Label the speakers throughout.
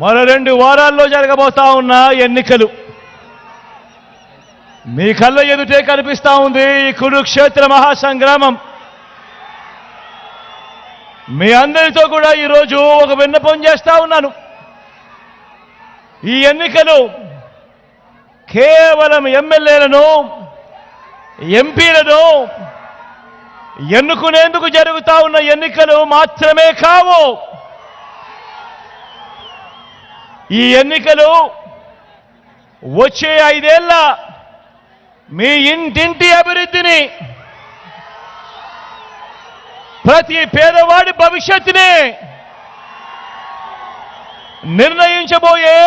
Speaker 1: మరో రెండు వారాల్లో జరగబోతా ఉన్న ఎన్నికలు. మీ కళ్ళ ఎదుటే కనిపిస్తా ఉంది ఈ కురుక్షేత్ర మహాసంగ్రామం. మీ అందరితో కూడా ఈరోజు ఒక విన్నపం చేస్తా ఉన్నాను. ఈ ఎన్నికలు కేవలం ఎమ్మెల్యేలను ఎంపీలను ఎన్నుకునేందుకు జరుగుతా ఉన్న ఎన్నికలు మాత్రమే కావు. ఈ ఎన్నికలు వచ్చే ఐదేళ్ళ మీ ఇంటింటి అభివృద్ధిని ప్రతి పేదవాడి భవిష్యత్తుని నిర్ణయించబోయే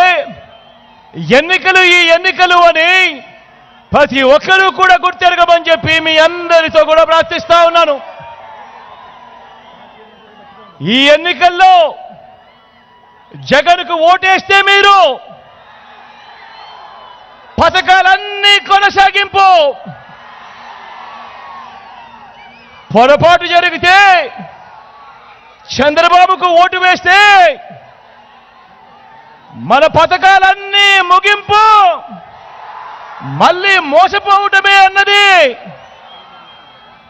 Speaker 1: ఎన్నికలు ఈ ఎన్నికలు అని ప్రతి ఒక్కరూ కూడా గుర్తెరగమని చెప్పి మీ అందరితో కూడా ప్రార్థిస్తా ఉన్నాను. ఈ ఎన్నికల్లో జగన్కు ఓటేస్తే మీరు పథకాలన్నీ కొనసాగింపు. పొరపాటు జరిగితే చంద్రబాబుకు ఓటు వేస్తే మన పథకాలన్నీ ముగింపు. మళ్ళీ మోసపోవటమే అన్నది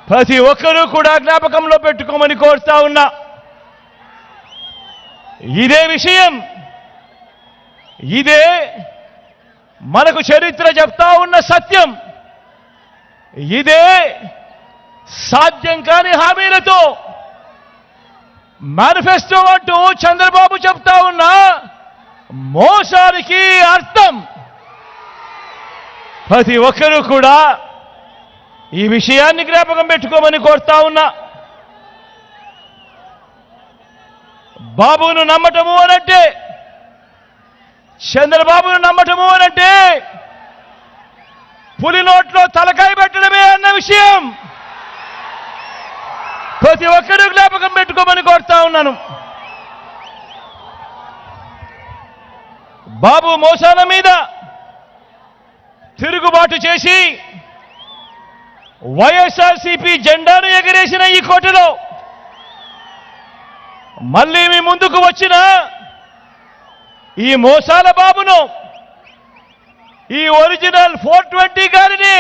Speaker 1: ప్రతి ఒక్కరూ కూడా జ్ఞాపకంలో పెట్టుకోమని కోరుతా ఉన్నా. ఇదే విషయం. ఇదే మనకు చరిత్ర చెప్తా ఉన్న సత్యం. ఇదే సాధ్యం కాని హామీలతో మేనిఫెస్టో అంటూ చంద్రబాబు చెప్తా ఉన్న మోసానికి అర్థం. ప్రతి ఒక్కరూ కూడా ఈ విషయాన్ని జ్ఞాపకం పెట్టుకోమని కోరుతా ఉన్నా. బాబును నమ్మటము అనంటే చంద్రబాబును నమ్మటము అనంటే పులి నోట్లో తలకాయ పెట్టడమే అన్న విషయం ప్రతి ఒక్కరూ జ్ఞాపకం పెట్టుకోమని కోరుతా ఉన్నాను. బాబు మోసాల మీద తిరుగుబాటు చేసి వైఎస్ఆర్సీపీ జెండాను ఎగరేసిన ఈ కోటలో మళ్ళీ మీ ముందుకు వచ్చిన ఈ మోసాల బాబును ఈ ఒరిజినల్ ఫోర్ ట్వంటీ గారిని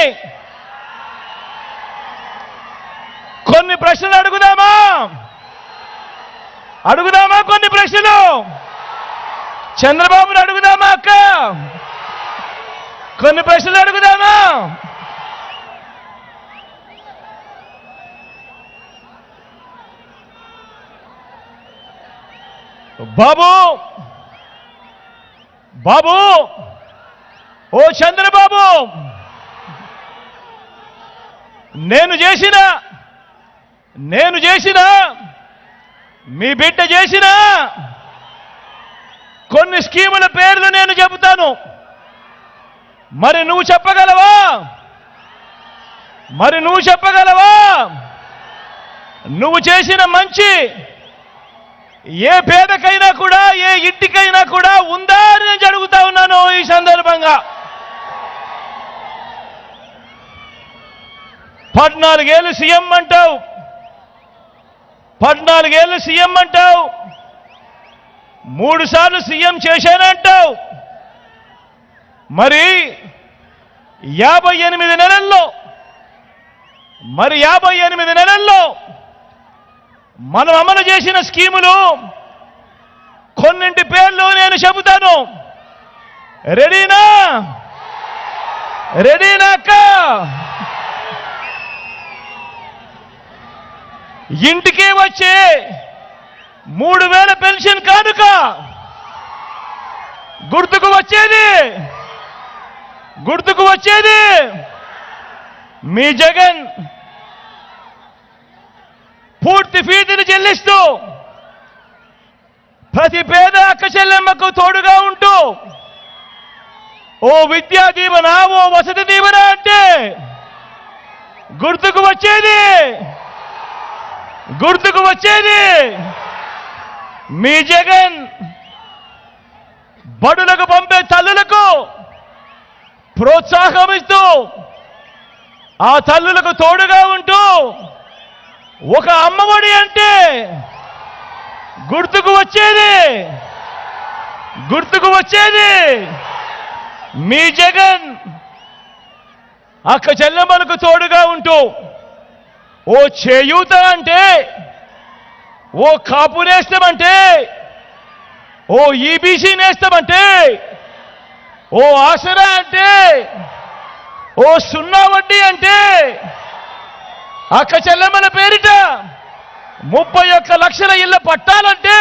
Speaker 1: కొన్ని ప్రశ్నలు అడుగుదామా? అడుగుదామా కొన్ని ప్రశ్నలు? చంద్రబాబును అడుగుదామా అక్క? కొన్ని ప్రశ్నలు అడుగుదామా? బాబు! బాబు! ఓ చంద్రబాబు! నేను చేసిన నేను చేసిన మీ బిడ్డ చేసిన కొన్ని స్కీముల పేర్లు నేను చెబుతాను. మరి నువ్వు చెప్పగలవా? మరి నువ్వు చెప్పగలవా? నువ్వు చేసిన మంచి ఏ పేదకైనా కూడా ఏ ఇంటికైనా కూడా ఉందా అని నేను అడుగుతా ఉన్నాను ఈ సందర్భంగా. పద్నాలుగేళ్ళు సీఎం అంటావు. పద్నాలుగేళ్ళు సీఎం అంటావు. మూడు సార్లు సీఎం చేశానంటావు మరి యాభై ఎనిమిది నెలల్లో మరి యాభై ఎనిమిది నెలల్లో మనం అమలు చేసిన స్కీములు కొన్నింటి పేర్లు నేను చెబుతాను. రెడీనా? రెడీనా అక్క? ఇంటికి వచ్చే మూడు వేల పెన్షన్ కానుక. గుర్తుకు వచ్చేది? గుర్తుకు వచ్చేది? మీ జగన్ పూర్తి ఫీజుని చెల్లిస్తూ ప్రతి పేద అక్క చెల్లెమ్మకు తోడుగా ఉంటూ ఓ విద్యా దీవెన ఓ వసతి దీవెన అంటే గుర్తుకు వచ్చేది. గుర్తుకు వచ్చేది. మీ జగన్ బడులకు పంపే తల్లులకు ప్రోత్సాహం ఇస్తూ ఆ తల్లులకు తోడుగా ఉంటూ ఒక అమ్మఒడి అంటే గుర్తుకు వచ్చేది. గుర్తుకు వచ్చేది. మీ జగన్ అక్క చెల్లెమ్మలకు తోడుగా ఉంటూ ఓ చేయూత అంటే ఓ కాపు నేస్తామంటే ఓ ఈబీసీ నేస్తామంటే ఓ ఆసరా అంటే ఓ సున్నా వడ్డీ అంటే అక్క చెల్లెమ్మల పేరిట ముప్పై ఒక్క లక్షల ఇళ్ళ పట్టాలంటే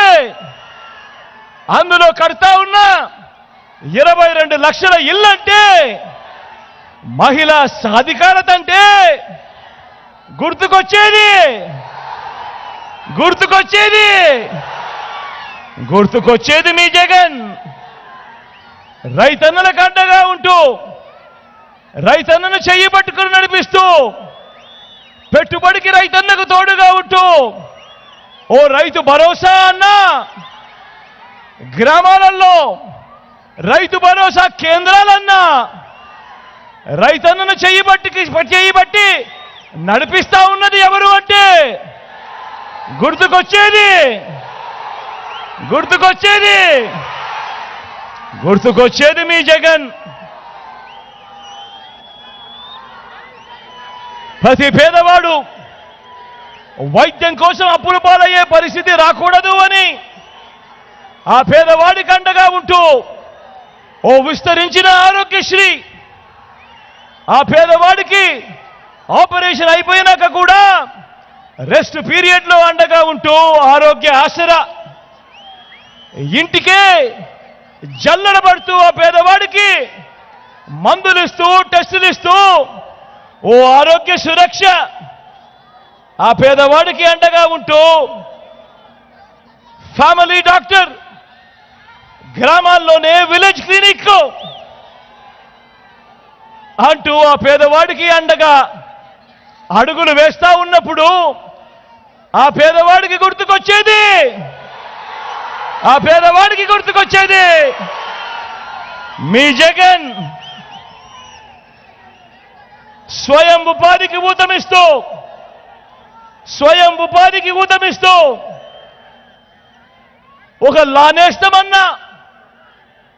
Speaker 1: అందులో కడతా ఉన్న ఇరవై రెండు లక్షల ఇల్లంటే మహిళా సాధికారత అంటే గుర్తుకొచ్చేది? గుర్తుకొచ్చేది? గుర్తుకొచ్చేది మీ జగన్. రైతన్నల కండగా ఉంటూ రైతన్నను చెయ్యి పట్టుకుని నడిపిస్తూ పెట్టుబడికి రైతన్నకు తోడుగా ఉంటూ. ఓ రైతు భరోసా అన్నా గ్రామాలలో రైతు భరోసా కేంద్రాలన్నా రైతన్నను చెయ్యి బట్టి చెయ్యి బట్టి నడిపిస్తా ఉన్నది ఎవరు అంటే గుర్తుకొచ్చేది గుర్తుకొచ్చేది గుర్తుకొచ్చేది మీ జగన్. ప్రతి పేదవాడు వైద్యం కోసం అప్పులు పాలయ్యే పరిస్థితి రాకూడదు అని ఆ పేదవాడికి అండగా ఉంటూ ఓ విస్తరించిన ఆరోగ్యశ్రీ ఆ పేదవాడికి ఆపరేషన్ అయిపోయినాక కూడా రెస్ట్ పీరియడ్లో అండగా ఉంటూ ఆరోగ్య ఆసర. ఇంటికే జల్లడబడుతూ ఆ పేదవాడికి మందులు ఇస్తూ టెస్టులు ఇస్తూ ఓ ఆరోగ్య సురక్ష. ఆ పేదవాడికి అండగా ఉంటూ ఫ్యామిలీ డాక్టర్ గ్రామాల్లోనే విలేజ్ క్లినిక్ అంటూ ఆ పేదవాడికి అండగా అడుగులు వేస్తా ఉన్నప్పుడు ఆ పేదవాడికి గుర్తుకొచ్చేది. ఆ పేదవాడికి గుర్తుకొచ్చేది. మీ జగన్ స్వయం ఉపాధికి ఊతమిస్తూ స్వయం ఉపాధికి ఊతమిస్తూ ఒక లానేష్టమన్నా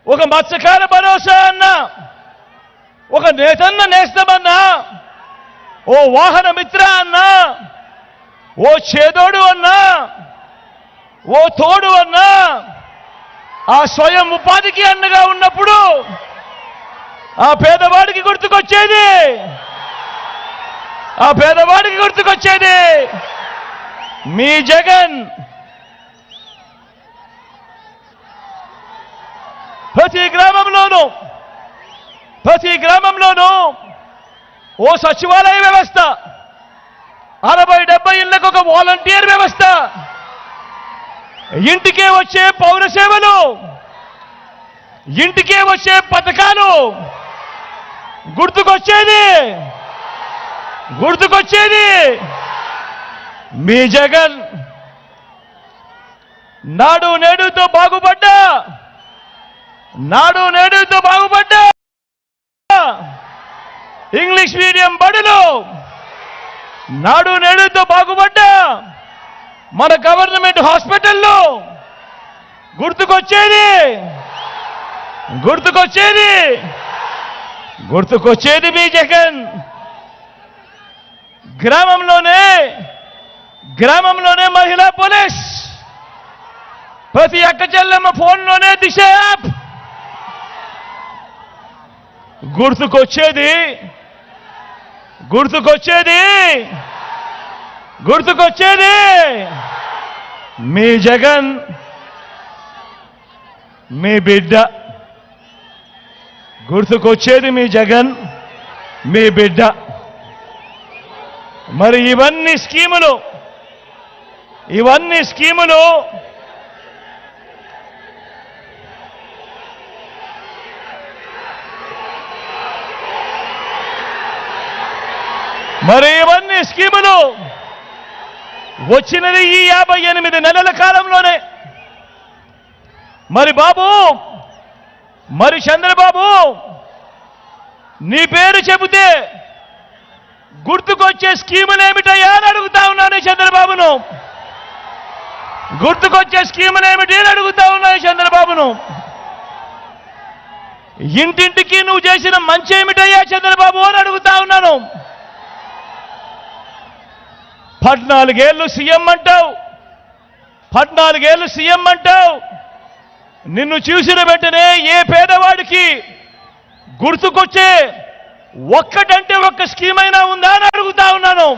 Speaker 1: ఒక మత్స్యకార భరోసా అన్నా ఒక నేతన్న నేస్తమన్నా ఓ వాహన మిత్ర అన్నా ఓ చేదోడు అన్నా ఓ తోడు అన్నా ఆ స్వయం ఉపాధికి అండగా ఉన్నప్పుడు ఆ పేదవాడికి గుర్తుకొచ్చేది. ఆ పేదవాడికి గుర్తుకొచ్చేది. మీ జగన్. ప్రతి గ్రామంలోనూ ప్రతి గ్రామంలోనూ ఓ సచివాలయ వ్యవస్థ అరవై డెబ్బై ఇళ్ళకు ఒక వాలంటీర్ వ్యవస్థ ఇంటికే వచ్చే పౌర సేవలు ఇంటికే వచ్చే పథకాలు గుర్తుకొచ్చేది. గుర్తుకొచ్చేది. మీ జగన్ నాడు నేడుతో బాగుపడ్డా. నాడు నేడుతో బాగుపడ్డా. ఇంగ్లీష్ మీడియం బడులు నాడు నేడుతో బాగుపడ్డా. మన గవర్నమెంట్ హాస్పిటల్లో గుర్తుకొచ్చేది. గుర్తుకొచ్చేది. గుర్తుకొచ్చేది మీ జగన్. గ్రామంలోనే గ్రామంలోనే మహిళా పోలీస్. ప్రతి అక్క చెల్లెమ్మ ఫోన్లోనే దిశ యాప్. గుర్తుకొచ్చేది గుర్తుకొచ్చేది గుర్తుకొచ్చేది మీ జగన్ మీ బిడ్డ. గుర్తుకొచ్చేది మీ జగన్ మీ బిడ్డ. మరి ఇవన్నీ స్కీములు. ఇవన్నీ స్కీములు. మరి ఇవన్నీ స్కీములు. వచ్చినది ఈ యాభై ఎనిమిది నెలల కాలంలోనే. మరి బాబు మరి చంద్రబాబు నీ పేరు చెబితే గుర్తుకొచ్చే స్కీములు ఏమిటయ్యా అని అడుగుతా ఉన్నాను చంద్రబాబును. గుర్తుకొచ్చే స్కీములు ఏమిటి అని అడుగుతా ఉన్నాను చంద్రబాబును. ఇంటింటికి నువ్వు చేసిన మంచి ఏమిటయ్యా చంద్రబాబు అని అడుగుతా ఉన్నాను. పద్నాలుగేళ్ళు సీఎం అంటావు. పద్నాలుగేళ్ళు సీఎం అంటావు. నిన్ను చూసిన వెంటనే ఏ పేదవాడికి గుర్తుకొచ్చే ఒక్కటంటే ఒక్క స్కీమ్ అయినా ఉందా అని అడుగుతా ఉన్నాను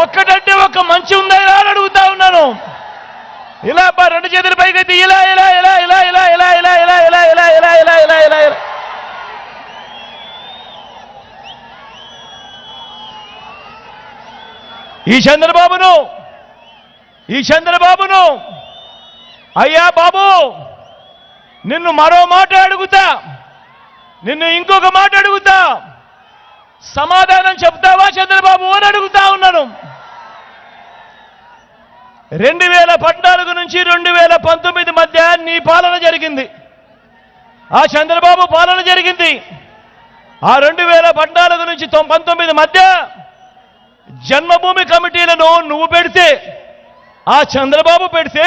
Speaker 1: ఒక్కటంటే ఒక్క మంచి ఉందా అని అడుగుతా ఉన్నాను ఇలా బా రెండు చేతుల పైకి ఇలా ఇలా ఇలా ఇలా ఇలా ఇలా ఇలా ఇలా ఇలా ఇలా ఇలా ఇలా ఇలా ఇలా ఇలా ఈ చంద్రబాబును ఈ చంద్రబాబును అయ్యా బాబు నిన్ను మరో మాట అడుగుతా నిన్ను ఇంకొక మాట అడుగుతా. సమాధానం చెప్తావా చంద్రబాబు అని అడుగుతా ఉన్నాను. రెండు వేల పద్నాలుగు నుంచి రెండు వేల పంతొమ్మిది మధ్య నీ పాలన జరిగింది. ఆ చంద్రబాబు పాలన జరిగింది. ఆ రెండు వేల పద్నాలుగు నుంచి పంతొమ్మిది మధ్య జన్మభూమి కమిటీలను నువ్వు పెడితే ఆ చంద్రబాబు పెడితే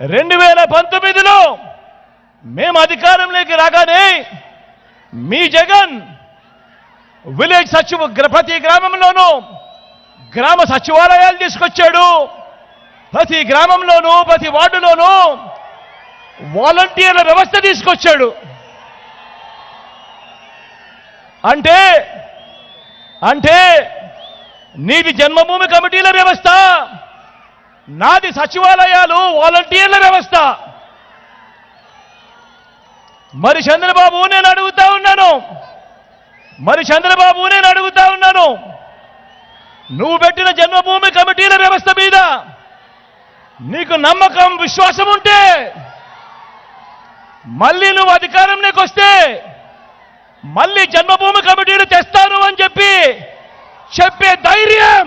Speaker 1: రెండు వేల పంతొమ్మిదిలో మేము అధికారంలోకి రాగానే మీ జగన్ విలేజ్ సచివ గ్ర- ప్రతి గ్రామంలోనూ గ్రామ సచివాలయాలు తీసుకొచ్చాడు. ప్రతి గ్రామంలోనూ ప్రతి వార్డులోనూ వాలంటీర్ల వ్యవస్థ తీసుకొచ్చాడు. అంటే అంటే నీది జన్మభూమి కమిటీల వ్యవస్థ నాది సచివాలయాలు వాలంటీర్ల వ్యవస్థ. మరి చంద్రబాబు నేను అడుగుతా ఉన్నాను. మరి చంద్రబాబు నేను అడుగుతా ఉన్నాను. నువ్వు పెట్టిన జన్మభూమి కమిటీల వ్యవస్థ మీద నీకు నమ్మకం విశ్వాసం ఉంటే మళ్ళీ నువ్వు అధికారంలోకి వస్తే మళ్ళీ జన్మభూమి కమిటీలు తెస్తాను అని చెప్పి చెప్పే ధైర్యం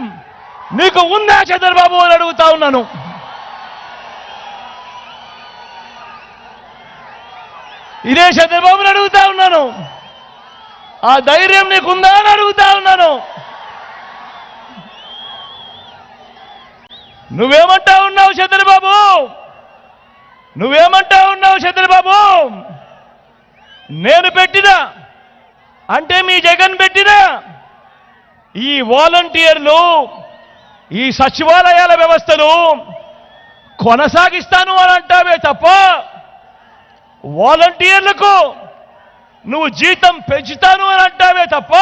Speaker 1: నీకు ఉందా చంద్రబాబు అని అడుగుతా ఉన్నాను. ఇదే చంద్రబాబుని అడుగుతా ఉన్నాను. ఆ ధైర్యం నీకుందా అని అడుగుతా ఉన్నాను. నువ్వేమంటా ఉన్నావు చంద్రబాబు? నువ్వేమంటా ఉన్నావు చంద్రబాబు? నేను పెట్టిన అంటే మీ జగన్ పెట్టిన ఈ వాలంటీర్లు ఈ సచివాలయాల వ్యవస్థను కొనసాగిస్తాను అని అంటావే తప్ప వాలంటీర్లకు నువ్వు జీతం పెంచుతాను అని అంటావే తప్ప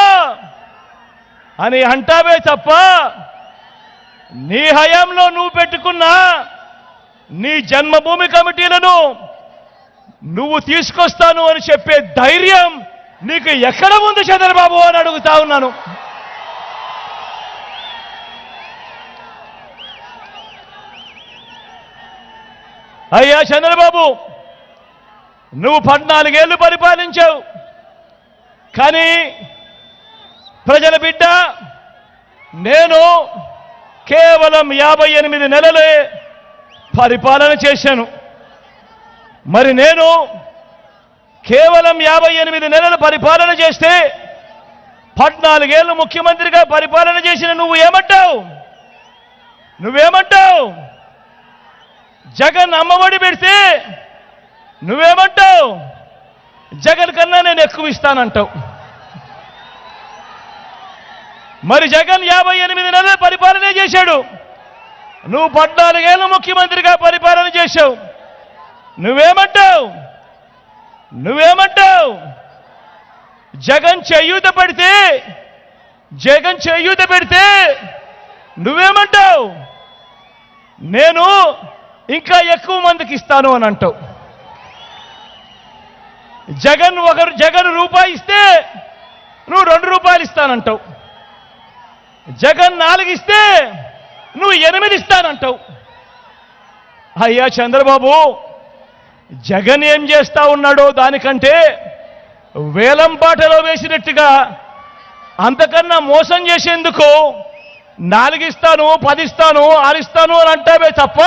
Speaker 1: అని అంటావే తప్ప నీ హయాంలో నువ్వు పెట్టుకున్న నీ జన్మభూమి కమిటీలను నువ్వు తీసుకొస్తాను అని చెప్పే ధైర్యం నీకు ఎక్కడ ఉంది చంద్రబాబు అని అడుగుతా ఉన్నాను. అయ్యా చంద్రబాబు నువ్వు పద్నాలుగేళ్ళు పరిపాలించావు. కానీ ప్రజల బిడ్డ నేను కేవలం యాభై ఎనిమిది నెలలే పరిపాలన చేశాను. మరి నేను కేవలం యాభై ఎనిమిది నెలలు పరిపాలన చేస్తే పద్నాలుగేళ్ళు ముఖ్యమంత్రిగా పరిపాలన చేసిన నువ్వు ఏమంటావు? నువ్వేమంటావు? జగన్ అమ్మఒడి పెడితే నువ్వేమంటావు? జగన్ కన్నా నేను ఎక్కువ ఇస్తానంటావు. మరి జగన్ యాభై ఎనిమిది నెలలు పరిపాలన చేశాడు. నువ్వు పద్నాలుగేళ్ళు ముఖ్యమంత్రిగా పరిపాలన చేశావు. నువ్వేమంటావు? నువ్వేమంటావు? జగన్ చేయూత పెడితే జగన్ చేయూత పెడితే నువ్వేమంటావు? నేను ఇంకా ఎక్కువ మందికి ఇస్తాను అని అంటావు. జగన్ ఒకరు జగన్ రూపాయి ఇస్తే నువ్వు రెండు రూపాయలు ఇస్తానంటావు. జగన్ నాలుగు ఇస్తే నువ్వు ఎనిమిది ఇస్తానంటావు. అయ్యా చంద్రబాబు జగన్ ఏం చేస్తా ఉన్నాడో దానికంటే వేలం పాటలో వేసినట్టుగా అంతకన్నా మోసం చేసేందుకు నాలుగిస్తాను పదిస్తాను ఆరిస్తాను అని అంటావే తప్ప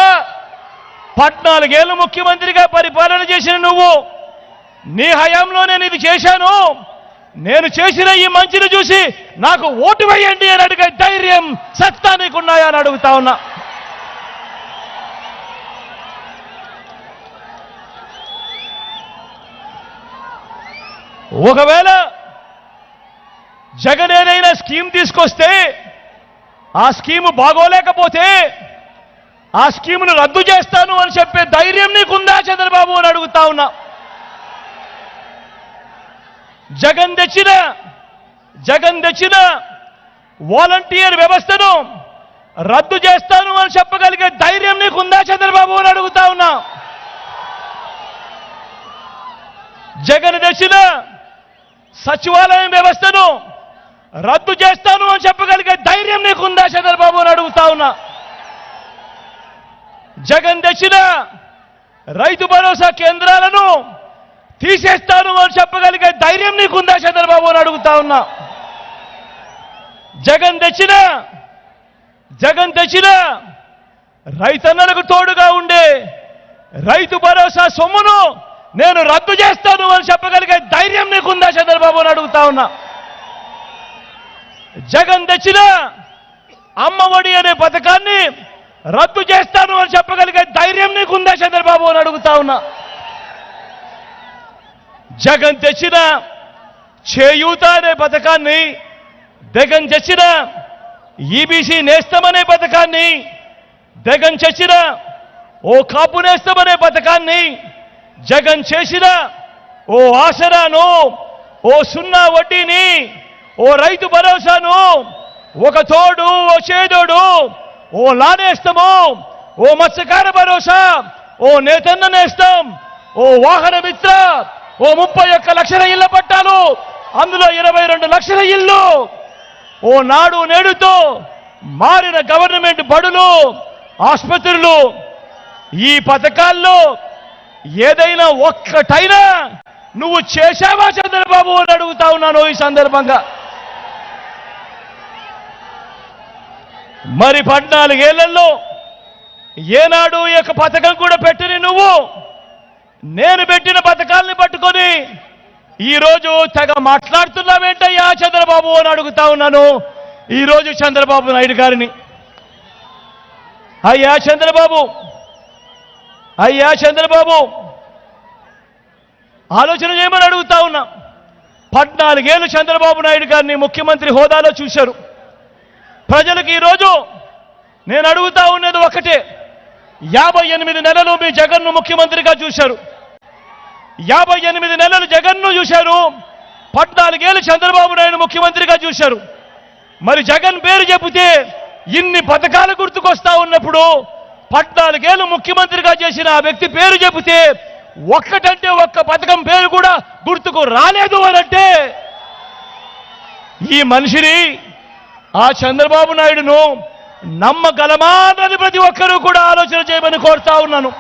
Speaker 1: పద్నాలుగేళ్ళు ముఖ్యమంత్రిగా పరిపాలన చేసిన నువ్వు నీ హయాంలో నేను ఇది చేశాను. నేను చేసిన ఈ మంచిని చూసి నాకు ఓటు వేయండి అని అడిగే ధైర్యం సత్తా నీకున్నాయా అని అడుగుతా ఉన్నా. ఒకవేళ జగన్ ఏదైనా స్కీమ్ తీసుకొస్తే ఆ స్కీము బాగోలేకపోతే ఆ స్కీమును రద్దు చేస్తాను అని చెప్పే ధైర్యం నీకుందా చంద్రబాబు అని అడుగుతా ఉన్నా. జగన్ తెచ్చిన జగన్ తెచ్చిన వాలంటీర్ వ్యవస్థను రద్దు చేస్తాను అని చెప్పగలిగే ధైర్యం నీకుందా చంద్రబాబు అని అడుగుతా ఉన్నా. జగన్ తెచ్చిన సచివాలయం వ్యవస్థను రద్దు చేస్తాను అని చెప్పగలిగే ధైర్యం నీకుందా చంద్రబాబు అని అడుగుతా ఉన్నా. జగన్ తెచ్చిన రైతు భరోసా కేంద్రాలను తీసేస్తాను అని చెప్పగలిగే ధైర్యం నీకుందా చంద్రబాబు అని అడుగుతా ఉన్నా. జగన్ తెచ్చిన జగన్ తెచ్చిన రైతన్నలకు తోడుగా ఉండే రైతు భరోసా సొమ్మును నేను రద్దు చేస్తాను అని చెప్పగలిగే ధైర్యం నీకుందా చంద్రబాబు అని అడుగుతా ఉన్నా. జగన్ తెచ్చిన అమ్మఒడి అనే పథకాన్ని రద్దు చేస్తాను అని చెప్పగలిగే ధైర్యం నీకుందా చంద్రబాబు అని అడుగుతా ఉన్నా. జగన్ తెచ్చిన చేయూత అనే పథకాన్ని జగన్ తెచ్చిన ఈబీసీ నేస్తమనే పథకాన్ని జగన్ చేసిన ఓ కాపు నేస్తమనే పథకాన్ని జగన్ చేసిన ఓ ఆసరాను ఓ సున్నా వడ్డీని ఓ రైతు భరోసాను ఒక తోడు ఓ చేదోడు ఓ లానేస్తాము ఓ మత్స్యకార భరోసా ఓ నేతన్న నేస్తాం ఓ వాహన మిత్ర ఓ ముప్పై ఒక్క లక్షల ఇళ్ళ పట్టాలు అందులో ఇరవై రెండు లక్షల ఇల్లు ఓ నాడు నేడుతో మారిన గవర్నమెంట్ బడులు ఆసుపత్రులు ఈ పథకాల్లో ఏదైనా ఒక్కటైనా నువ్వు చేశావా చంద్రబాబు అని అడుగుతా ఉన్నాను ఈ సందర్భంగా. మరి పద్నాలుగేళ్ళలో ఏనాడు ఈ యొక్క పథకం కూడా పెట్టిన నువ్వు? నేను పెట్టిన పథకాల్ని పట్టుకొని ఈరోజు తెగ మాట్లాడుతున్నావేంటయ్యా చంద్రబాబు అని అడుగుతా ఉన్నాను. ఈరోజు చంద్రబాబు నాయుడు గారిని. అయ్యా చంద్రబాబు! అయ్యా చంద్రబాబు! ఆలోచన చేయమని అడుగుతా ఉన్నా. పద్నాలుగేళ్ళు చంద్రబాబు నాయుడు గారిని ముఖ్యమంత్రి హోదాలో చూశారు. ప్రజలకు ఈరోజు నేను అడుగుతా ఉన్నది ఒకటే. యాభై ఎనిమిది నెలలు మీ జగన్ను ముఖ్యమంత్రిగా చూశారు. యాభై ఎనిమిది నెలలు జగన్ను చూశారు. పద్నాలుగేళ్ళు చంద్రబాబు నాయుడు ముఖ్యమంత్రిగా చూశారు. మరి జగన్ పేరు చెబితే ఇన్ని పథకాలు గుర్తుకొస్తా ఉన్నప్పుడు పద్నాలుగేళ్ళు ముఖ్యమంత్రిగా చేసిన ఆ వ్యక్తి పేరు చెబితే ఒక్కటంటే ఒక్క పథకం పేరు కూడా గుర్తుకు రాలేదు అనంటే ఈ మనిషిని ఆ చంద్రబాబు నాయుడును నమ్మగలమా అన్నది ప్రతి ఒక్కరూ కూడా ఆలోచన చేయమని కోరుతా ఉన్నాను.